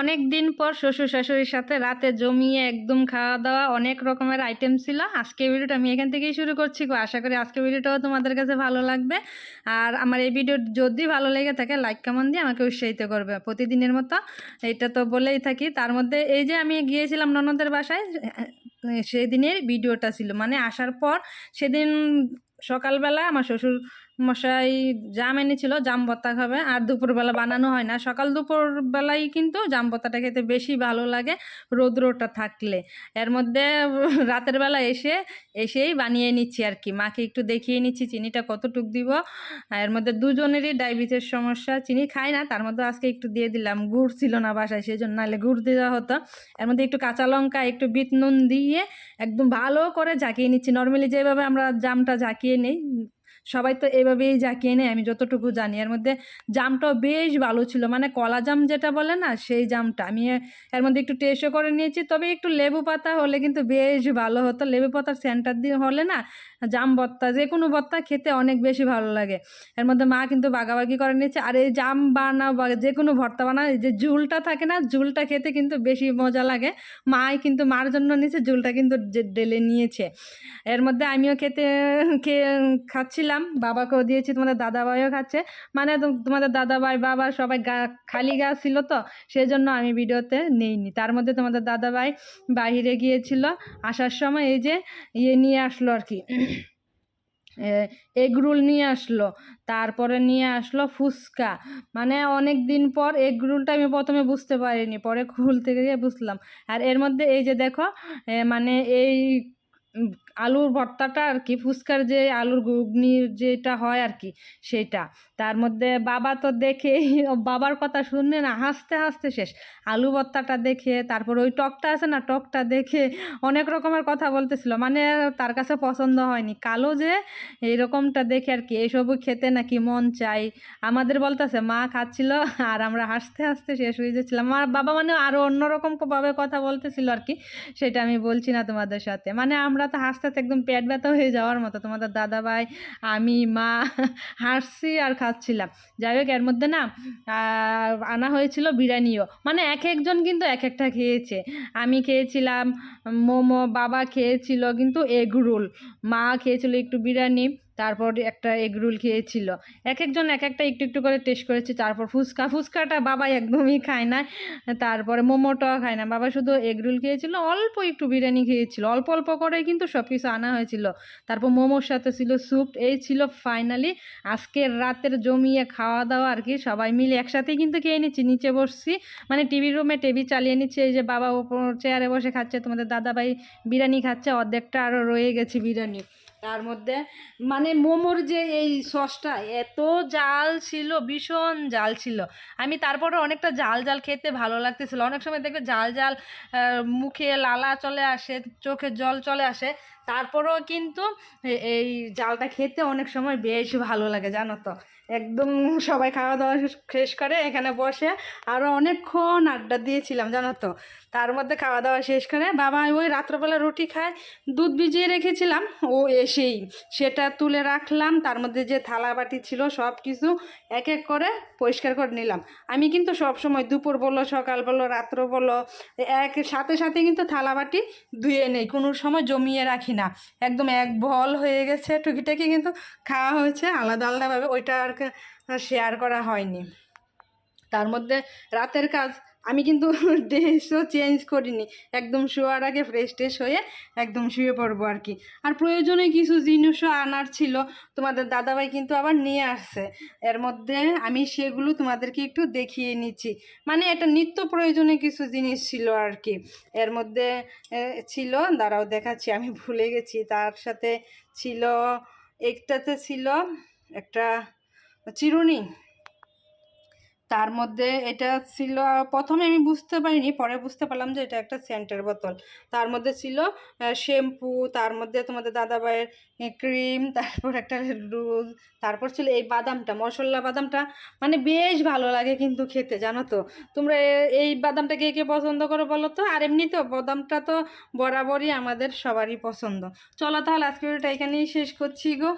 অনেক দিন পর শ্বশুর শাশুড়ির সাথে রাতে জমিয়ে একদম খাওয়া দাওয়া, অনেক রকমের আইটেম ছিল। আজকে ভিডিওটা আমি এখান থেকেই শুরু করছি আশা করি আজকে ভিডিওটাও তোমাদের কাছে ভালো লাগবে। আর আমার এই ভিডিও যদি ভালো লেগে থাকে লাইক কমেন্ট দিয়ে আমাকে উৎসাহিত করবে। প্রতিদিনের মতো এটা তো বলেই থাকি। তার মধ্যে এই যে আমি গিয়েছিলাম ননদের বাসায়, সেদিনের ভিডিওটা ছিল। মানে আসার পর সেদিন সকালবেলা আমার শ্বশুর মশাই জাম এনেছিল, জাম ভর্তা খাবে। আর দুপুরবেলা বানানো হয় না। সকাল দুপুরবেলাই কিন্তু জাম ভর্তাটা খেতে বেশি ভালো লাগে রৌদ্রটা থাকলে। এর মধ্যে রাতের বেলা এসে, এসেই বানিয়ে নিচ্ছি আর কি। মাকে একটু দেখিয়ে নিচ্ছি চিনিটা কতটুক দিব। এর মধ্যে দুজনেরই ডায়াবেটিস সমস্যা। চিনি খাই না, তার মধ্যে আজকে একটু দিয়ে দিলাম। গুড় ছিল না বাসায় সেই জন্য নাহলে গুড় দেওয়া হতো। এর মধ্যে একটু কাঁচা লঙ্কা, একটু বিট নুন দিয়ে একদম ভালো করে ঝাঁকিয়ে নিচ্ছি। নর্মালি যেভাবে আমরা জামটা ঝাঁকিয়ে নিই সবাই তো এভাবেই জাকিয়ে নেয়, আমি যতটুকু জানি। এর মধ্যে জামটাও বেশ ভালো ছিল মানে কলা জাম যেটা বলে না, সেই জামটা। আমি এর মধ্যে একটু টেস্টও করে নিয়েছি, তবে একটু লেবু পাতা হলে কিন্তু বেশ ভালো হতো। লেবু পাতার সেন্টার দিয়ে হলে না, জাম ভর্তা, যে কোনো ভর্তা খেতে অনেক বেশি ভালো লাগে। এর মধ্যে মা কিন্তু বাগাবাগি করে নিয়েছে, আর এই জাম বানা বা যে কোনো ভর্তা এই যে ঝুলটা থাকে না, ঝুলটা খেতে কিন্তু বেশি মজা লাগে। মাই কিন্তু মার জন্য নিয়েছে, ঝুলটা কিন্তু যে- ডেলে নিয়েছে। এর মধ্যে আমিও খেতে, খেয়ে, খাচ্ছিলাম। বাবাকেও দিয়েছি, তোমাদের দাদাভাইও খাচ্ছে। মানে তোমাদের দাদাভাই, বাবা সবাই গা, খালি গা ছিল তো সেই জন্য আমি ভিডিওতে নেইনি। তার মধ্যে তোমাদের দাদাভাই বাইরে গিয়েছিল আসার সময়, এই যে ইয়ে নিয়ে আসলো আর কি। এগ রোল নিয়ে আসলো, তারপরে নিয়ে আসলো ফুচকা। মানে অনেক দিন পর এগ রোলটা আমি প্রথমে বুঝতে পারিনি, পরে খুলতে গিয়ে বুঝলাম। আর এর মধ্যে এই যে দেখো মানে এই আলুর ভর্তাটা আর কি, ফুচকার যে আলুর ঘুগনির যেটা হয় আর কি, সেটা। তার মধ্যে বাবা তো দেখে, বাবার কথা শুনে না, হাসতে হাসতে শেষ। আলু ভর্তাটা দেখে, তারপর ওই টকটা আছে না, টকটা দেখে অনেক রকমের কথা বলতেছিল। মানে তার কাছে পছন্দ হয়নি। কালো যে এইরকমটা দেখে আর কি এইসবও খেতে নাকি মন চাই। আমাদের বলতেছে, মা খাচ্ছিল আর আমরা হাসতে হাসতে শেষ হয়ে যাচ্ছিলাম। আমার বাবা মানে আরও অন্যরকম ভাবে কথা বলতেছিল আর কি, সেটা আমি বলছি না তোমাদের সাথে। মানে আমরা তো হাসতে হাসতে একদম পেট ব্যথা হয়ে যাওয়ার মতো। তোমাদের দাদা ভাই আমি, মা হাসছি আর খাচ্ছিলাম। যাই হোক, এর মধ্যে না আনা হয়েছিল বিরিয়ানিও। মানে এক একজন কিন্তু এক একটা খেয়েছে। আমি খেয়েছিলাম, মোমো বাবা খেয়েছিল কিন্তু এগ রোল। মা খেয়েছিল একটু বিরিয়ানি। তারপর একটা এগ রোল খেয়েছিল। এক একজন এক একটা একটু একটু করে টেস্ট করেছে, তারপর ফুচকা। ফুচকাটা বাবা একদমই খায় না, তারপরে মোমোটাও খায় না। বাবা শুধু এগ রোল খেয়েছিল, অল্প একটু বিরিয়ানি খেয়েছিল। অল্প অল্প করেই কিন্তু সব কিছু আনা হয়েছিল। তারপর মোমোর সাথে ছিল স্যুপ এই ছিল ফাইনালি আজকের রাতের জমিয়ে খাওয়া দাওয়া আর কি, সবাই মিলে একসাথেই কিন্তু খেয়ে নিচ্ছি। নিচে বসছি মানে টিভি রুমে টিভি চালিয়ে নিচ্ছে, এই যে বাবা ওপর চেয়ারে বসে খাচ্ছে, তোমাদের দাদাভাই বিরিয়ানি খাচ্ছে, অর্ধেকটা আরও রয়ে গেছে বিরিয়ানি। তার মধ্যে মানে মোমোর যে এই সসটা, এত জাল ছিল, ভীষণ জাল ছিল। আমি তারপরে অনেকটা জাল জাল খেতে ভালো লাগতেছিল। অনেক সময় দেখবে জাল জাল মুখে লালা চলে আসে, চোখে জল চলে আসে। তারপরেও কিন্তু এই জালটা খেতে অনেক সময় বেশ ভালো লাগে, জানো তো? একদম সবাই খাওয়া দাওয়া শেষ- করে এখানে বসে আরও অনেকক্ষণ আড্ডা দিয়েছিলাম, জানো তো? তার মধ্যে খাওয়া দাওয়া শেষ করে বাবা ওই রাত্রবেলা রুটি খায়, দুধ ভিজিয়ে রেখেছিলাম। ও এসেই সেটা তুলে রাখলাম, তার মধ্যে যে থালা বাটি ছিল সব কিছু এক এক করে পরিষ্কার করে নিলাম। আমি কিন্তু সব সময় দুপুর বলো, সকাল বলো, রাত্র বলো, এক, সাথে সাথে কিন্তু থালা বাটি ধুয়ে নেই, কোনো সময় জমিয়ে রাখি না। একদম এক বল হয়ে গেছে, টুকিটাকি কিন্তু খাওয়া হয়েছে, আলাদা আলাদাভাবে, ওইটা আর শেয়ার করা হয়নি। তার মধ্যে রাতের কাজ। আমি কিন্তু ড্রেসও চেঞ্জ করিনি। একদম শোয়ার আগে ফ্রেশ ট্রেশ হয়ে একদম শুয়ে পড়ব আর কি। আর প্রয়োজনে কিছু জিনিসও আনার ছিল, তোমাদের দাদাভাই কিন্তু আবার নিয়ে আসছে। এর মধ্যে আমি সেগুলো তোমাদেরকে একটু দেখিয়ে নিচ্ছি। মানে এটা নিত্য প্রয়োজনে কিছু জিনিস ছিল আর কি। এর মধ্যে ছিল, দাঁড়াও দেখাচ্ছি, আমি ভুলে গেছি। তার সাথে ছিল, একটাতে ছিল একটা চিরুনি। তার মধ্যে এটা ছিল, প্রথমে আমি বুঝতে পারিনি, পরে বুঝতে পারলাম যে এটা একটা সেন্টের বোতল। তার মধ্যে ছিল শ্যাম্পু, তার মধ্যে তোমাদের দাদাভাইয়ের ক্রিম, তারপর একটা রোজ তারপর ছিল এই বাদামটা, মশলা বাদামটা। মানে বেশ ভালো লাগে কিন্তু খেতে, জানো তো? তোমরা এই বাদামটা কে কে পছন্দ করো বলো তো? আর এমনি তো বাদামটা তো বরাবরই আমাদের সবারই পছন্দ। চলো তাহলে আজকে এটা এখানেই শেষ করছি গো।